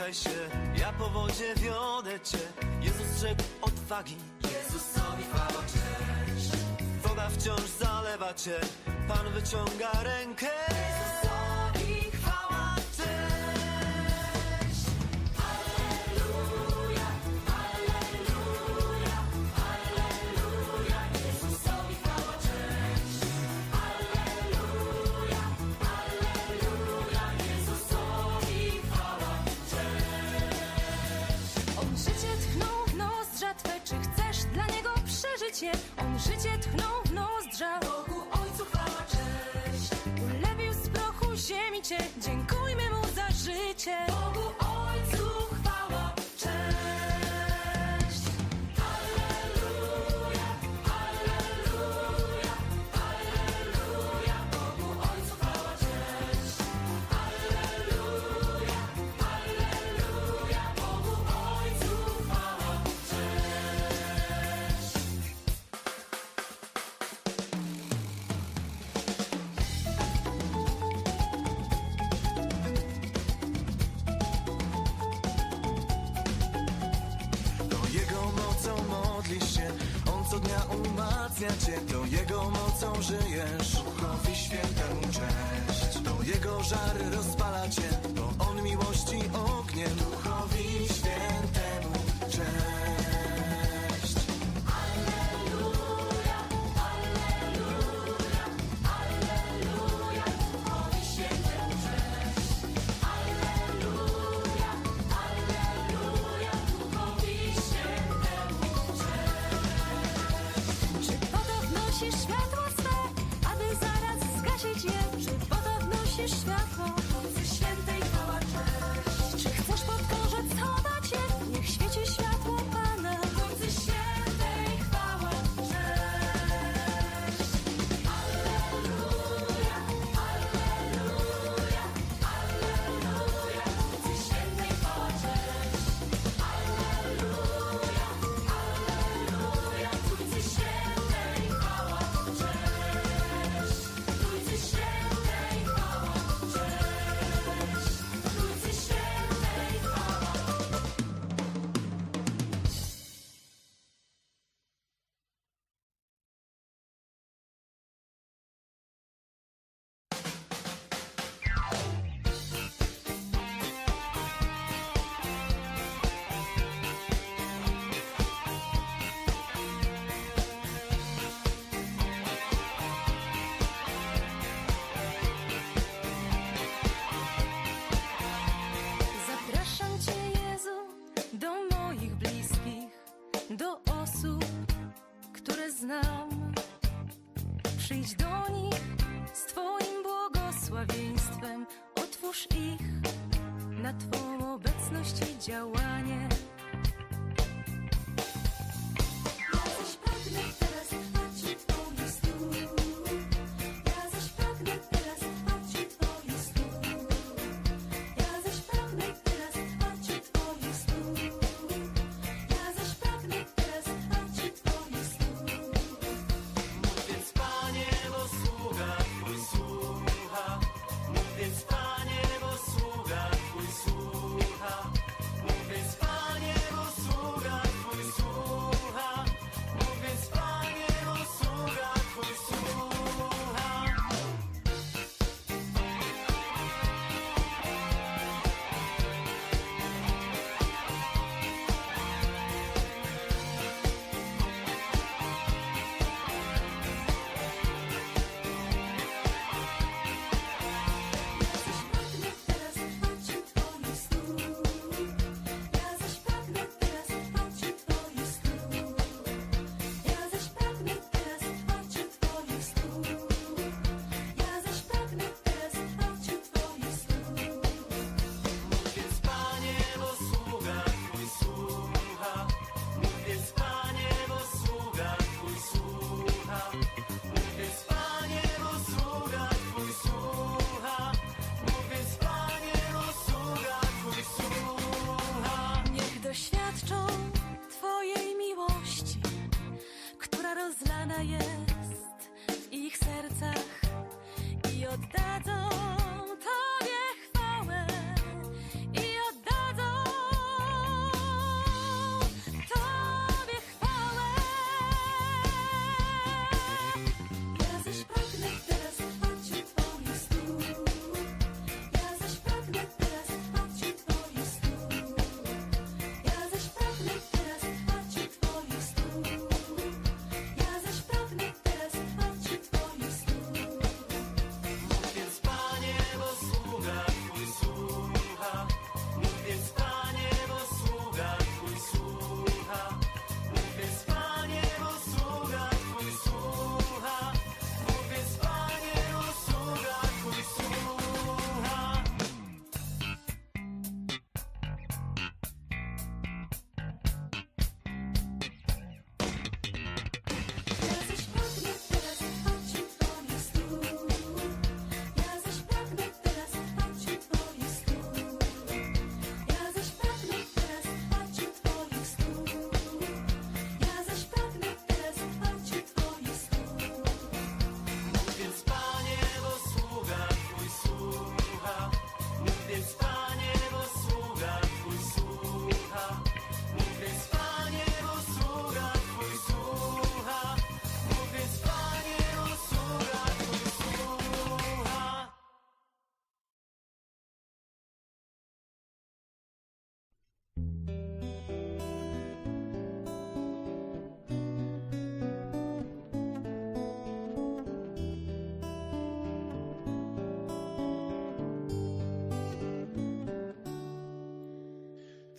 lękaj się, ja po wodzie wiodę cię. Jezus rzekł odwagi. Jezusowi chwała cześć. Woda wciąż zalewa cię, Pan wyciąga rękę. on życie tchnął w nozdrza. Bogu Ojcu chwała cześć. Ulewił z prochu ziemi cię, dziękujmy mu za życie. ich na Twą obecność i działanie. Club.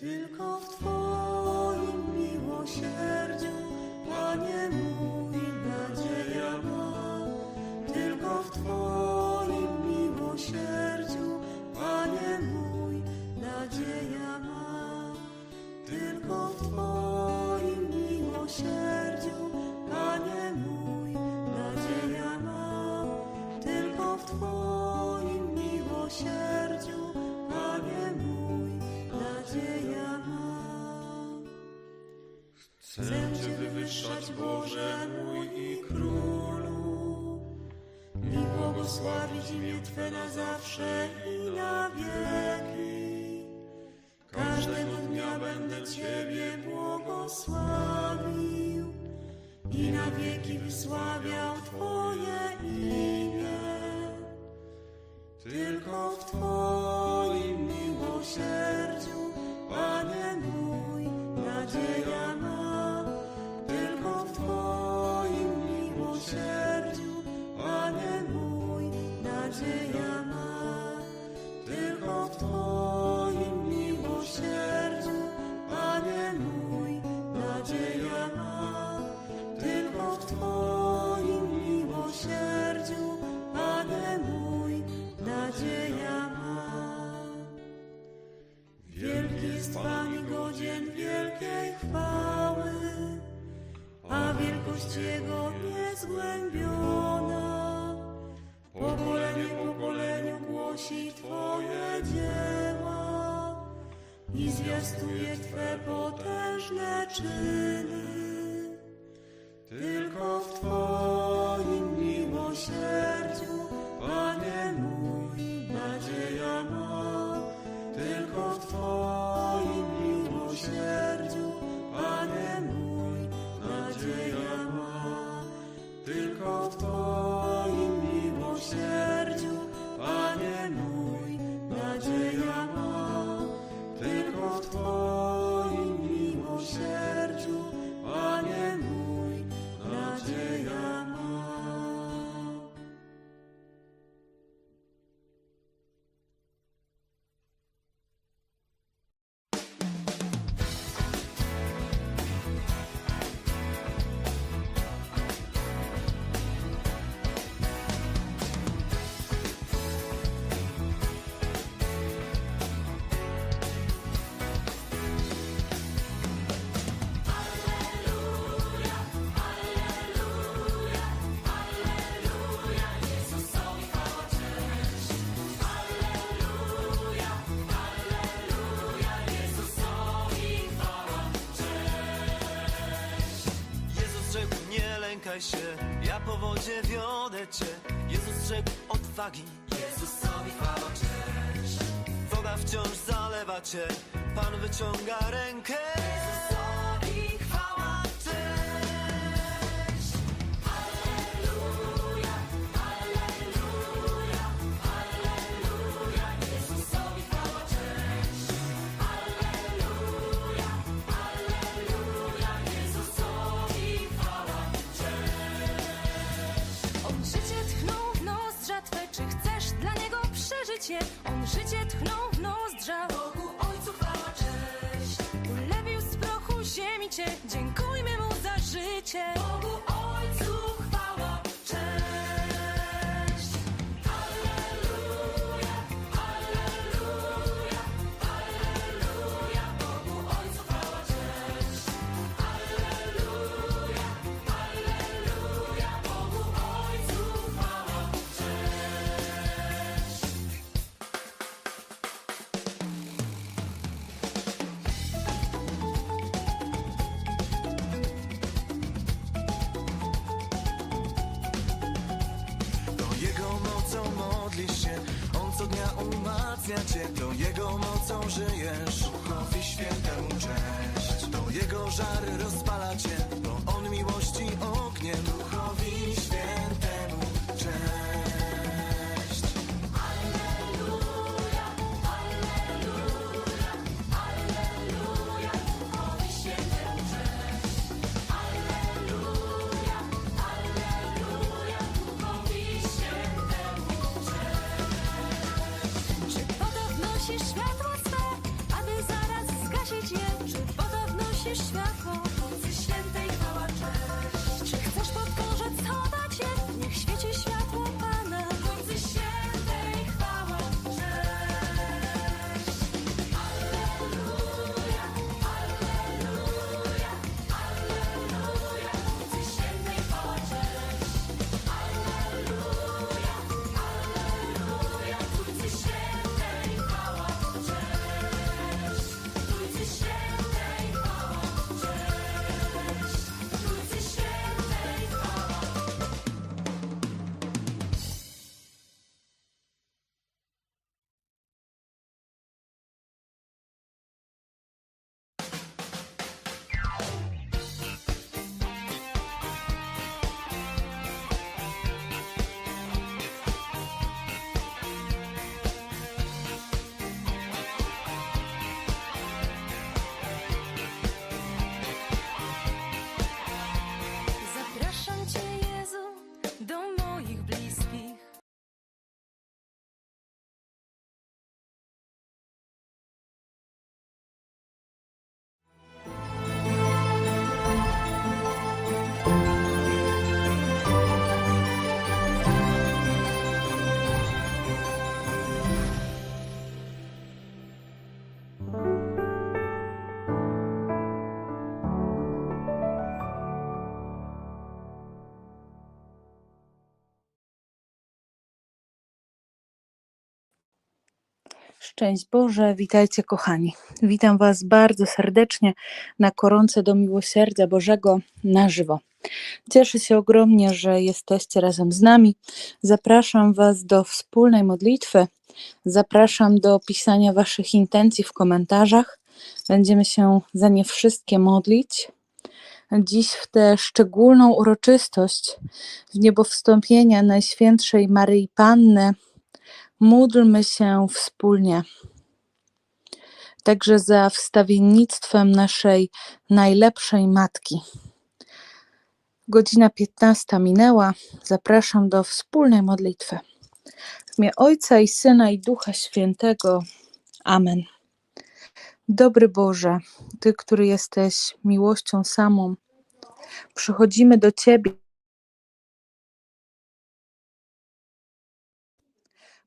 Tylko usłyszać, Boże mój i Królu. I błogosławić imię Twe na zawsze i na wieki. Każdego dnia będę Ciebie błogosławił i na wieki wysławiał Twoje imię. Tylko w Twoim godzien wielkiej chwały, a wielkość Jego niezgłębiona. Pokolenie pokoleniu głosi Twoje dzieła i zwiastuje Twe potężne czyny. się, ja po wodzie wiodę cię. Jezus rzekł odwagi, Jezusowi chwała cześć. Woda wciąż zalewa cię, Pan wyciąga rękę. on życie tchnął w nozdrza. Bogu Ojcu chwała cześć. Ulewił z prochu ziemi cię, dziękujmy mu za życie. Bogu Szczęść Boże, witajcie kochani. Witam Was bardzo serdecznie na koronce do miłosierdzia Bożego na żywo. Cieszę się ogromnie, że jesteście razem z nami. Zapraszam Was do wspólnej modlitwy. Zapraszam do pisania Waszych intencji w komentarzach. Będziemy się za nie wszystkie modlić. Dziś w tę szczególną uroczystość w niebo wstąpienia Najświętszej Maryi Panny módlmy się wspólnie. Także za wstawiennictwem naszej najlepszej matki. Godzina 15 minęła. Zapraszam do wspólnej modlitwy. W imię Ojca i Syna i Ducha Świętego. Amen. Dobry Boże, Ty, który jesteś miłością samą, przychodzimy do Ciebie.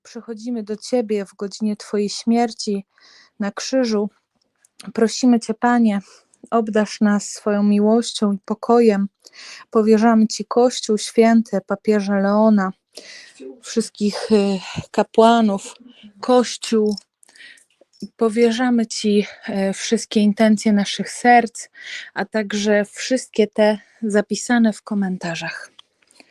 Przychodzimy do Ciebie w godzinie Twojej śmierci na krzyżu. Prosimy Cię, Panie, obdasz nas swoją miłością i pokojem. Powierzamy Ci Kościół Święty, papieża Leona, wszystkich y, kapłanów, Kościół. Powierzamy Ci e, wszystkie intencje naszych serc, a także wszystkie te zapisane w komentarzach.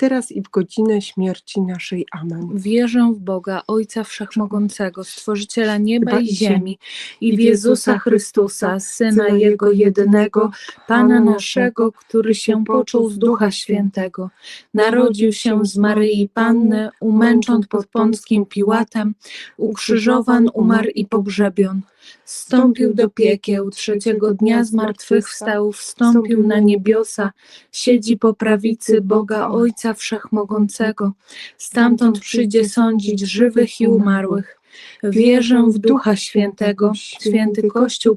teraz i w godzinę śmierci naszej. Amen. Wierzę w Boga, Ojca Wszechmogącego, Stworzyciela nieba i ziemi, i w Jezusa Chrystusa, Syna Jego jedynego, Pana naszego, który się począł z Ducha Świętego. Narodził się z Maryi Panny, umęczon pod Pąckim Piłatem, ukrzyżowan, umarł i pogrzebion. Wstąpił do piekieł, trzeciego dnia zmartwychwstał, wstąpił na niebiosa, siedzi po prawicy Boga Ojca Wszechmogącego. Stamtąd przyjdzie sądzić żywych i umarłych. Wierzę w Ducha Świętego, święty Kościół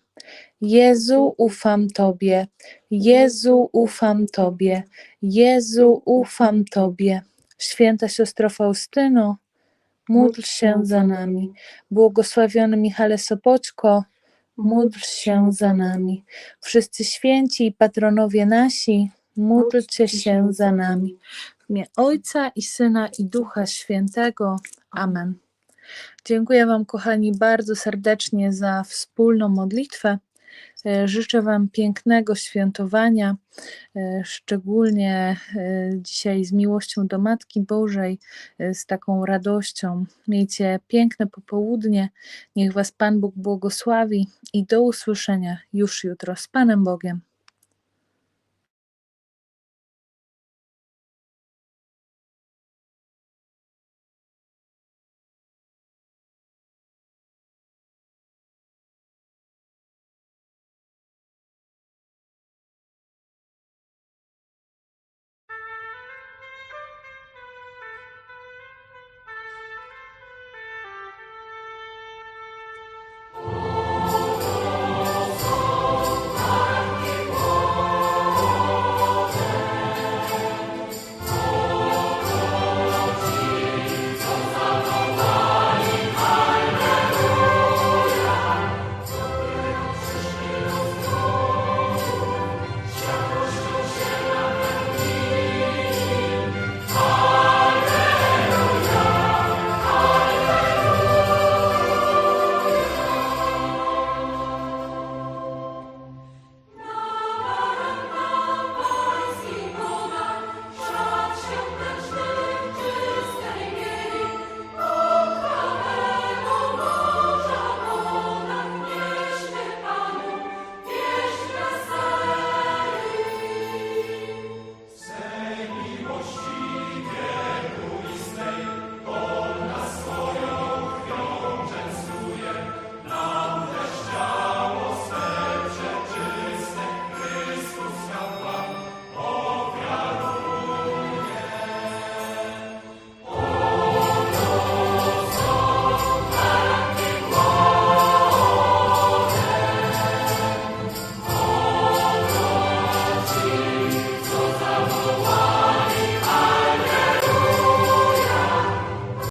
Jezu, ufam Tobie. Jezu, ufam Tobie. Jezu, ufam Tobie. Święta siostro Faustyno, módl się za nami. Błogosławiony Michale Sopoćko, módl się za nami. Wszyscy święci i patronowie nasi, módlcie się za nami. W imię Ojca i Syna i Ducha Świętego. Amen. Dziękuję Wam, kochani, bardzo serdecznie za wspólną modlitwę. E, Życzę Wam pięknego świętowania, e, szczególnie e, dzisiaj z miłością do Matki Bożej, z taką radością. Miejcie piękne popołudnie. Niech Was Pan Bóg błogosławi i do usłyszenia już jutro z Panem Bogiem.